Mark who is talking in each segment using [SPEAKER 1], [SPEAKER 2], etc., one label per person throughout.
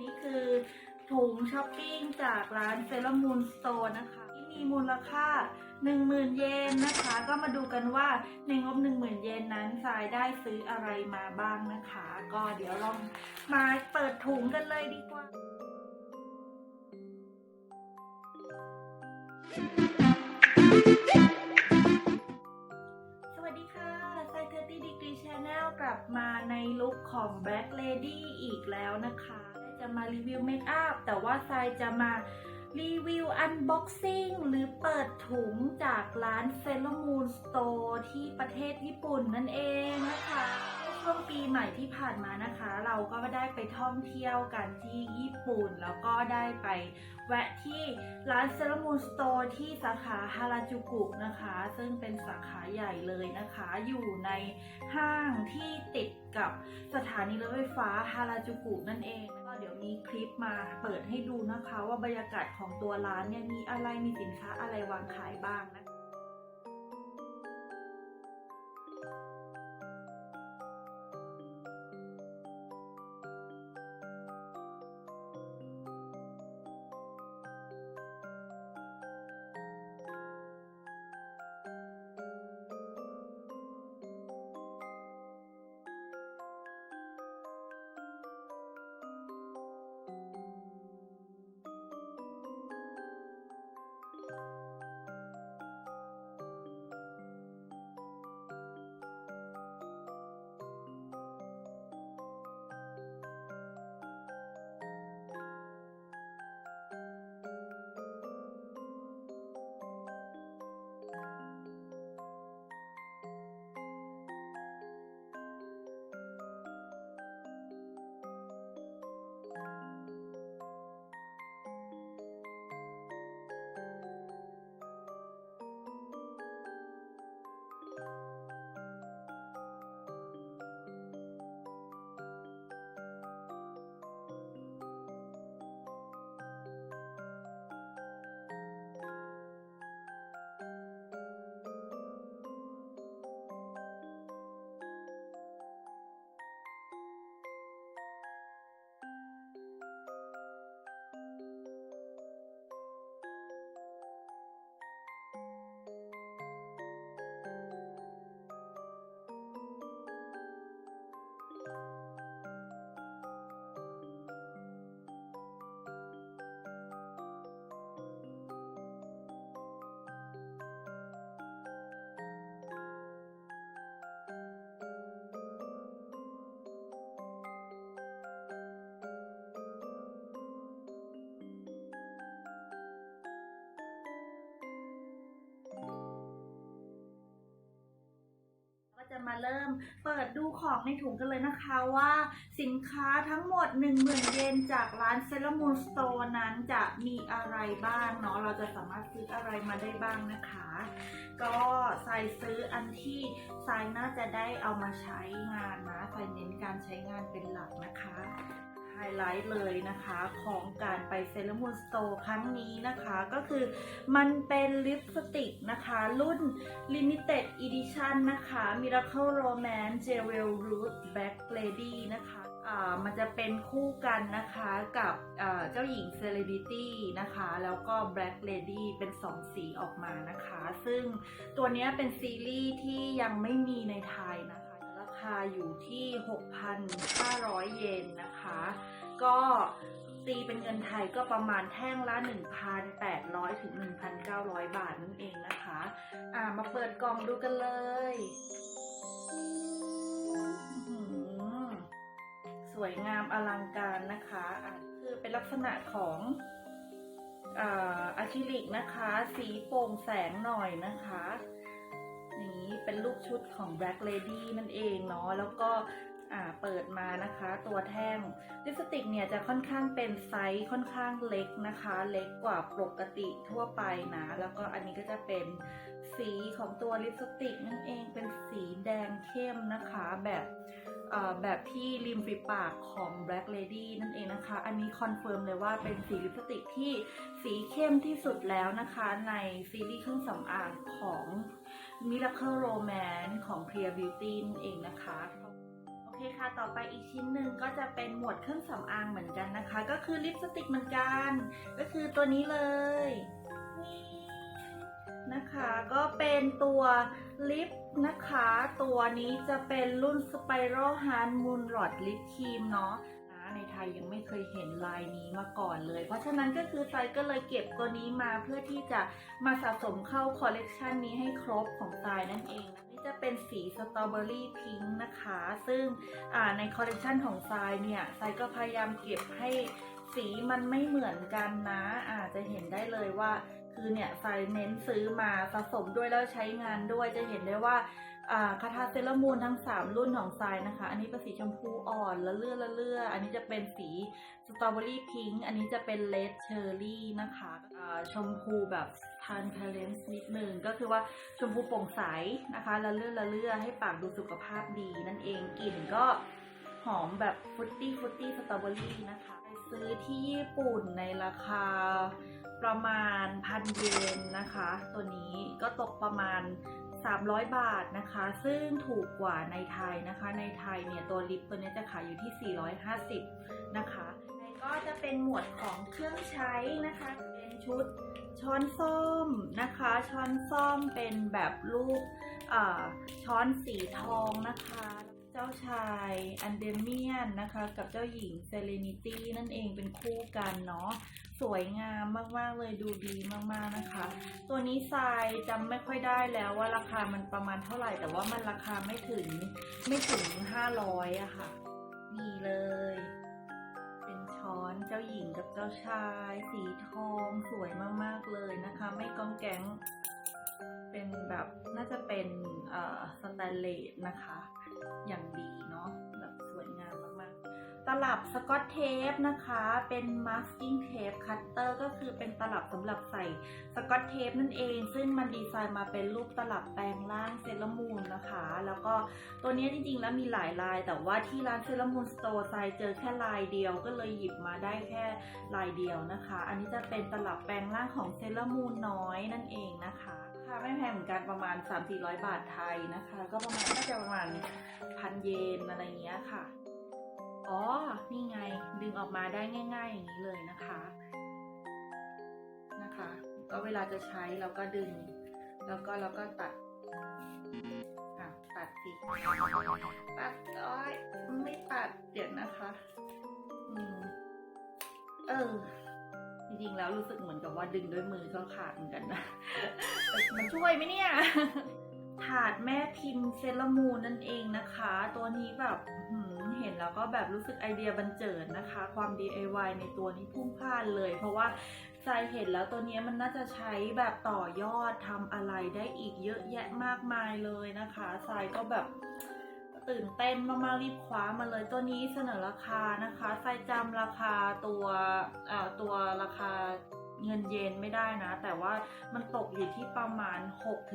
[SPEAKER 1] นี่คือถุงช้อปปิ้งจากร้านเซรามูนสโตร์นะคะที่มีมูลค่า 10,000 เยนนะคะ ก็มาดูกันว่าในงบ 10,000 เยนนั้นสายได้ซื้ออะไรมาบ้างนะคะ ก็เดี๋ยวลองมาเปิดถุงกันเลยดีกว่าสวัสดีค่ะไซเทอร์ตี้ดีกรีชแนลกลับมาในลุคของ Black Lady อีกแล้วนะคะ จะมารีวิวเมคอัพแต่ว่าไซจะมารีวิวอันบ็อกซิ่งหรือเปิดถุงจากร้าน f e l o Moon Store ที่ประเทศญี่ปุ่นนั่นเองนะคะช่วงปีใหม่ที่ผ่านมานะคะ เราก็ได้ไปท่องเที่ยวกันที่ญี่ปุ่น แล้วก็ได้ไปแวะที่ร้าน f e l o Moon Store ที่สาขาฮาราจูกุนะคะ ซึ่งเป็นสาขาใหญ่เลยนะคะ อยู่ในห้างที่ติดกับสถานีรถไฟฟ้าฮาราจูกุนั่นเอง เดี๋ยวมีคลิปมาเปิดให้ดูนะคะ ว่าบรรยากาศของตัวร้านเนี่ยมีอะไรมีสินค้าอะไรวางขายบ้างนะคะ เริ่มเปิดดูของในถุงกันเลยนะคะว่าสินค้าทั้งหมด 10,000 เยนจากร้านเซ l มูนสโตร์นั้นจะมีอะไรบ้างเนาะเราจะสามารถซื้ออะไรมาได้บ้างนะคะ ก็ใส่ซื้ออันที่ทรายน่าจะได้เอามาใช้งานนะใส่เน้นการใช้งานเป็นหลักนะคะ ไฮไลท์เลยนะคะของการไปเซ l มูนสโตร์ครั้งนี้นะคะ ก็คือมันเป็นลิปสติกนะคะ รุ่น Limited Edition นะคะ Miracle Romance Jewel Root Black Lady นะคะอ่ามันจะเป็นคู่กันนะคะกับเจ้าหญิง Celebrity นะคะ แล้วก็ Black Lady เป็น 2 สีออกมานะคะ ซึ่งตัวนี้เป็นซีรีส์ที่ยังไม่มีในไทยนะคะ ราคาอยู่ที่ 6,500 เยนนะคะ ก็ตีเป็นเงินไทยก็ประมาณแท่งละ 1,800 ถึง 1,900 บาทนั่นเองนะคะ อ่ามาเปิดกล่องดูกันเลยสวยงามอลังการนะคะอะคือเป็นลักษณะของอาอะคริลิกนะคะ สีโปร่งแสงหน่อยนะคะ นี้เป็นลูกชุดของ Black Lady นั่นเองเนาะแล้วก็ เปิดมานะคะ ตัวแท่งลิปสติกเนี่ยจะค่อนข้างเป็นไซส์ค่อนข้างเล็กนะคะ เล็กกว่าปกติทั่วไปนะ แล้วก็อันนี้ก็จะเป็นสีของตัวลิปสติกนั่นเองเป็นสีแดงเข้มนะคะแบบแบบที่ริมฝีปากของ Black Lady นั่นเองนะคะ อันนี้คอนเฟิร์มเลยว่าเป็นสีลิปสติกที่สีเข้มที่สุดแล้วนะคะ ในซีรีส์เครื่องสำอางของ Miracle Romance ของ Clear Beauty นั่นเองนะคะ เคเคค่ะ ต่อไปอีกชิ้นหนึ่งก็จะเป็นหมวดเครื่องสำอางเหมือนกันนะคะ ก็คือลิปสติกเหมือนกัน ก็คือตัวนี้เลยนี่นะคะ ก็เป็นตัวลิปนะคะ ตัวนี้จะเป็นรุ่น Spiral Hand Moon Rod Lip Cream เนาะในไทยยังไม่เคยเห็นลายนี้มาก่อนเลย เพราะฉะนั้นก็คือไซก็เลยเก็บตัวนี้มาเพื่อที่จะมาสะสมเข้าคอลเลกชันนี้ให้ครบของไซนั่นเองนะ จะเป็นสีสตรอเบอรี่พิงค์นะคะ ซึ่งในคอลเลกชันของไซเนี่ยไซก็พยายามเก็บให้สีมันไม่เหมือนกันนะอาจจะเห็นได้เลยว่าคือเนี่ยไซเน้นซื้อมาสะสมด้วยแล้วใช้งานด้วยจะเห็นได้ว่าคาทาเซรามูนทั้ง 3 รุ่นของไซนะคะ อันนี้เป็นสีชมพูอ่อนละเลื่อละเลื่ออันนี้จะเป็นสีสตรอเบอรี่พิงค์อันนี้จะเป็นเลดเชอร์รี่นะคะชมพูแบบ ทานคาเลนส์นิดนึงก็คือว่าชมพูโปร่งใสนะคะละเลื่อละเลื่อให้ปากดูสุขภาพดีนั่นเองกลิ่นก็หอมแบบฟุตตี้ฟุตตี้สตรอเบอรี่นะคะไปซื้อที่ญี่ปุ่นในราคาประมาณพันเยนนะคะ ตัวนี้ก็ตกประมาณ 300 บาทนะคะ ซึ่งถูกกว่าในไทยนะคะ ในไทยเนี่ยตัวลิปตัวนี้จะขายอยู่ที่ 450 นะคะ ก็จะเป็นหมวดของเครื่องใช้นะคะ เป็นชุดช้อนส้มนะคะ ช้อนส้อมเป็นแบบรูปช้อนสีทองนะคะ เจ้าชายอันเดเมียนนะคะ กับเจ้าหญิงเซเลนิตี้นั่นเองเป็นคู่กันเนาะสวยงามมากๆเลยดูดีมากๆนะคะ ตัวนี้ทรายจำไม่ค่อยได้แล้วว่าราคามันประมาณเท่าไหร่ แต่ว่ามันราคาไม่ถึงไม่ถึง 500อะค่ะ นี่เลย ช้อนเจ้าหญิงกับเจ้าชาย สีทองสวยมากๆเลยนะคะ ไม่ก้องแก๊งเป็นแบบน่าจะเป็นสแตนเลสนะคะ อย่างดีเนาะ ตลับสกอตเทปนะคะ เป็น masking tape cutter ก็คือเป็นตลับสำหรับใส่สกอตเทปนั่นเอง ซึ่งมันดีไซน์มาเป็นรูปตลับแปลงร่างเซรามูนนะคะ แล้วก็ตัวนี้จริงๆแล้วมีหลายลาย แต่ว่าที่ร้านเซรามูนสโตร์ไซเจอแค่ลายเดียวก็เลยหยิบมาได้แค่ลายเดียวนะคะ อันนี้จะเป็นตลับแปลงร่างของเซรามูนน้อยนั่นเองนะคะราคาไม่แพงเหมือนกันประมาณ 3-400 บาทไทยนะคะ ก็ประมาณน่าจะประมาณพันเยนอะไรเงี้ยค่ะ อ๋อ นี่ไง ดึงออกมาได้ง่าย ๆ อย่างนี้เลยนะคะ นะคะ ก็เวลาจะใช้เราก็ดึง แล้วก็แล้วก็ตัดอะตัดสิตัดอ้อยไม่ตัดเดี๋ยวนะคะอเออ จริงๆแล้วรู้สึกเหมือนกับว่าดึงด้วยมือก็ขาดเหมือนกันนะ มันช่วยไหมเนี่ย ถาดแม่พิมพ์เซรามูนนั่นเองนะคะ ตัวนี้แบบเห็นแล้วก็แบบรู้สึกไอเดียบันเจิดนะคะ ความ DIY ในตัวนี้พุ่งพลานเลย เพราะว่าใจเห็นแล้วตัวนี้มันน่าจะใช้แบบต่อยอดทำอะไรได้อีกเยอะแยะมากมายเลยนะคะทรายก็แบบตื่นเต้นมากๆรีบคว้ามาเลยตัวนี้เสนอราคานะคะทรายจำราคาตัวอ่อตัวราคา เงินเยนไม่ได้นะ แต่ว่ามันตกอยู่ที่ประมาณ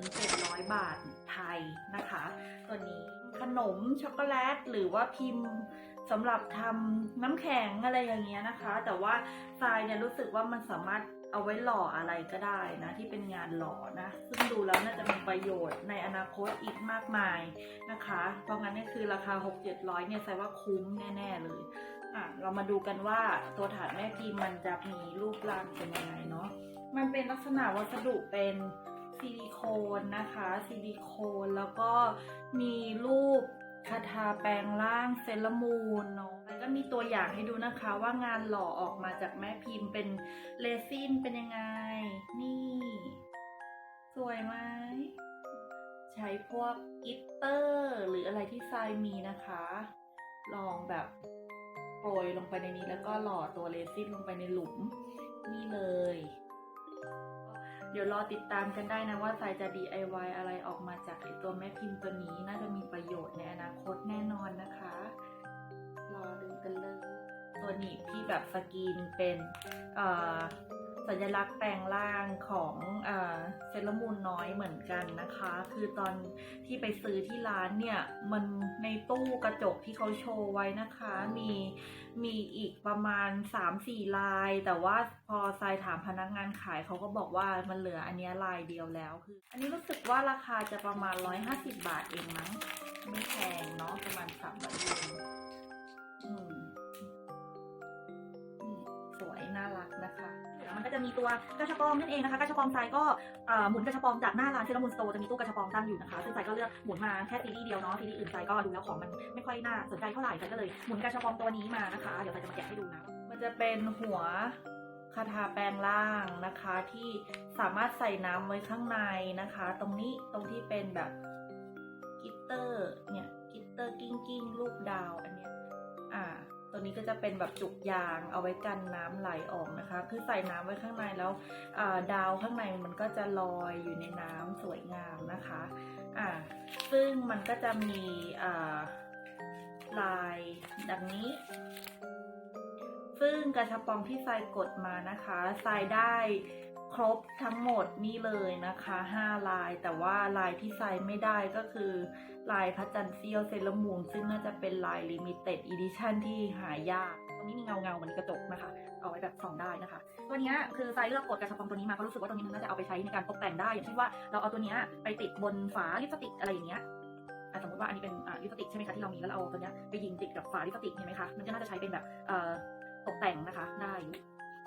[SPEAKER 1] 6-700 บาทไทยนะคะ ตัวนี้ขนมช็อกโกแลตหรือว่าพิมพ์สำหรับทำน้ำแข็งอะไรอย่างเงี้ยนะคะ แต่ว่าทรายเนี่ยรู้สึกว่ามันสามารถเอาไว้หล่ออะไรก็ได้นะ ที่เป็นงานหล่อนะ ซึ่งดูแล้วน่าจะมีประโยชน์ในอนาคตอีกมากมายนะคะ เพราะงั้นนี่คือราคา 6-700เนี่ยทรายว่าคุ้มแน่ ๆ เลย อะเรามาดูกันว่าตัวถาดแม่พิมพ์มันจะมีรูปร่างเป็นยังไงเนาะมันเป็นลักษณะวัสดุเป็นซิลิโคนนะคะซิลิโคนแล้วก็มีรูปคาถาแปลงร่างเซรามูนเนาะแล้วก็มีตัวอย่างให้ดูนะคะว่างานหล่อออกมาจากแม่พิมพ์เป็นเรซินเป็นยังไง นี่ สวยไหมใช้พวกกิตเตอร์ หรืออะไรที่ทรายมีนะคะ ลองแบบ รยลงไปในนี้แล้วก็หล่อตัวเรซินลงไปในหลุมนี่เลย เดี๋ยวรอติดตามกันได้นะว่าสายจะ DIY อะไรออกมาจากไอตัวแม่พิมพ์ตัวนี้น่าจะมีประโยชน์ในอนาคตแน่นอนนะคะ รอดูกันเลย ตัวหนีบที่แบบสกรีนเป็นเอ่อ สัญลักษณ์แปลงร่างของเซเลมูนน้อยเหมือนกันนะคะ คือตอนที่ไปซื้อที่ร้านเนี่ย มันในตู้กระจกที่เขาโชว์ไว้นะคะ มีมีอีกประมาณ 3-4 ลาย แต่ว่าพอทรายถามพนักงานขายเขาก็บอกว่ามันเหลืออันนี้ลายเดียวแล้วคือ อันนี้รู้สึกว่าราคาจะประมาณ 150 บาทเองมั้งไม่แพงเนาะประมาณ300เยนอืมสวยน่ารักนะคะ ก็จะมีตัวกระชับปองนั่นเองนะคะกระชับปองทรายก็หมุนกระชับปองจากหน้าร้านเซรามูนสโตร์จะมีตู้กระชับปองตั้งอยู่นะคะซึ่งทรายก็เลือกหมุนมาแค่ซีรีส์เดียวเนาะซีรีส์อื่นทรายก็ดูแล้วของมันไม่ค่อยน่าสนใจเท่าไหร่ทรายก็เลยหมุนกระชับปองตัวนี้มานะคะ เดี๋ยวทรายจะมาแกะให้ดูนะมันจะเป็นหัวคาถาแปลงร่างนะคะที่สามารถใส่น้ำไว้ข้างในนะคะ ตรงนี้ตรงที่เป็นแบบกิตเตอร์เนี่ยกิตเตอร์กิ้งกิ้งรูปดาวอันเนี้ย นี้ก็จะเป็นแบบจุกยางเอาไว้กันน้ำไหลออกนะคะ คือใส่น้ำไว้ข้างในแล้วดาวข้างในมันก็จะลอยอยู่ในน้ำสวยงามนะคะอ่าซึ่งมันก็จะมีลายดังนี้ ซึ่งกระชับปองที่ทรายกดมานะคะทรายได้ ครบทั้งหมดนี่เลยนะคะ 5 ลาย แต่ว่าลายที่ทรายไม่ได้ก็คือ ลายพระจันทร์เซียวเซลอร์มูนซึ่งน่าจะเป็นลายลิมิเต็ดอีดิชันที่หายาก ตรงนี้มีเงาเงาเหมือนกระจกนะคะ เอาไว้แบบส่องได้นะคะ ตัวนี้คือทรายเลือกกดกระชับปองตัวนี้มาก็รู้สึกว่าตัวนี้มันน่าจะเอาไปใช้ในการตกแต่งได้ อย่างเช่นว่าเราเอาตัวนี้ไปติดบนฝาลิปสติกอะไรอย่างเงี้ยสมมติว่าอันนี้เป็นลิปสติกใช่ไหมคะที่เรามีแล้วเราเอาตัวนี้ไปยิงติดกับฝาลิปสติกเห็นไหมคะ มันก็น่าจะใช้เป็นแบบตกแต่งนะคะได้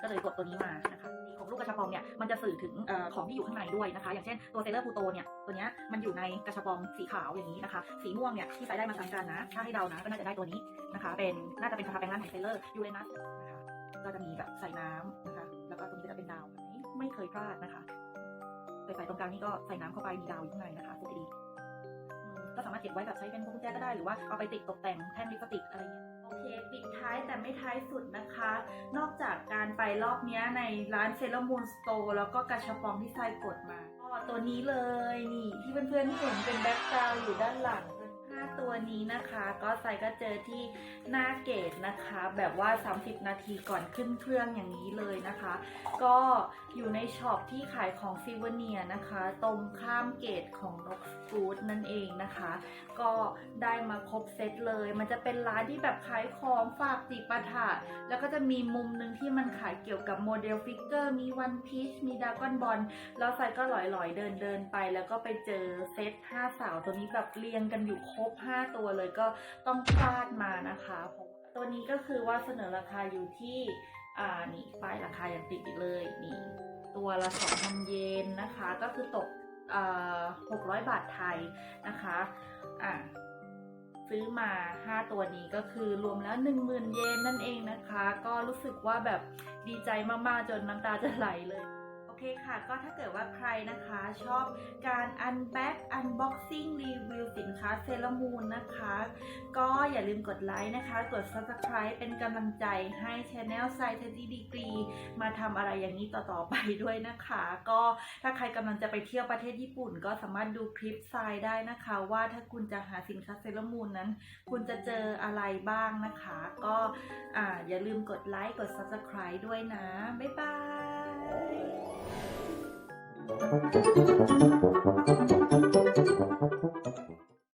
[SPEAKER 1] ก็เลยกดตัวนี้มานะคะ ลูกกระชับปองเนี่ยมันจะสื่อถึงเออของที่อยู่ข้างในด้วยนะคะ อย่างเช่นตัวเซเลอร์พูโตเนี่ยตัวเนี้ยมันอยู่ในกระชับปองสีขาวอย่างนี้นะคะ สีม่วงเนี่ยที่ใส่ได้มาซ้ำกันนะถ้าให้เดานะก็น่าจะได้ตัวนี้นะคะ เป็นน่าจะเป็นคาถาแปลงร่างของเซเลอร์ยูเรนัสนะคะก็จะมีแบบใส่น้ำนะคะ แล้วก็ตรงนี้ก็จะเป็นดาวแบบนี้ไม่เคยพลาดนะคะใส่ใส่ตรงกลางนี่ก็ใส่น้ำเข้าไปมีดาวอยู่ข้างในนะคะสุดดีอืมก็สามารถเก็บไว้แบบใช้เป็นพวงกุญแจก็ได้หรือว่าเอาไปติดตกแต่งแท่นลิปสติกอะไรเงี้ย โอเคปิดท้ายแต่ไม่ท้ายสุดนะคะ นอกจากการไปรอบนี้ในร้านเซเลมูนสโตร์แล้วก็กาชาปองที่ทรายกดมาก็ตัวนี้เลยนี่ที่เพื่อนๆเห็นเป็นแบ็กกราวอยู่ด้านหลังห้าตัวนี้นะคะ ก็ใส่ก็เจอที่หน้าเกตนะคะ แบบว่า 30 นาทีก่อนขึ้นเครื่องอย่างนี้เลยนะคะ ก็อยู่ในช็อปที่ขายของซิวเนียนะคะ ตรงข้ามเกตของนกฟูดนั่นเองนะคะ ก็ได้มาครบเซตเลย มันจะเป็นร้านที่แบบขายของฝากติปาถะแล้วก็จะมีมุมหนึ่งที่มันขายเกี่ยวกับโมเดลฟิกเกอร์ มีวันพีชมีดากอนบอลแล้วใส่ก็หลอยๆเดินเดินไป แล้วก็ไปเจอเซต5สาวตัวนี้แบบเรียงกันอยู่ครบ 5 ตัวเลยก็ต้องพลาดมานะคะเพราะตัวนี้ก็คือว่าเสนอราคาอยู่ที่ อ่านี่ป้ายราคายังติดอยู่เลยนี่ตัวละ2,000เยนนะคะ ก็คือตกอ่า600บาทไทยนะคะอ่าซื้อมา 5 ตัวนี้ก็คือรวมแล้ว 10,000 เยนนั่นเองนะคะ ก็รู้สึกว่าแบบดีใจมาก ๆ จนน้ำตาจะไหลเลย เคค่ะ ก็ถ้าเกิดว่าใครนะคะชอบการ unpack unboxing รีวิวสินค้าเซรามูนนะคะ ก็อย่าลืมกดไลค์นะคะ กด subscribe เป็นกำลังใจให้ Channel s i 30 Degree มาทำอะไรอย่างนี้ต่อๆไปด้วยนะคะ ก็ถ้าใครกำลังจะไปเที่ยวประเทศญี่ปุ่น ก็สามารถดูคลิปทรายได้นะคะ ว่าถ้าคุณจะหาสินค้าเซรามูนนั้น คุณจะเจออะไรบ้างนะคะ ก็อ่าอย่าลืมกดไลค์กด subscribe ด้วยนะ บ๊ายบาย Thank you.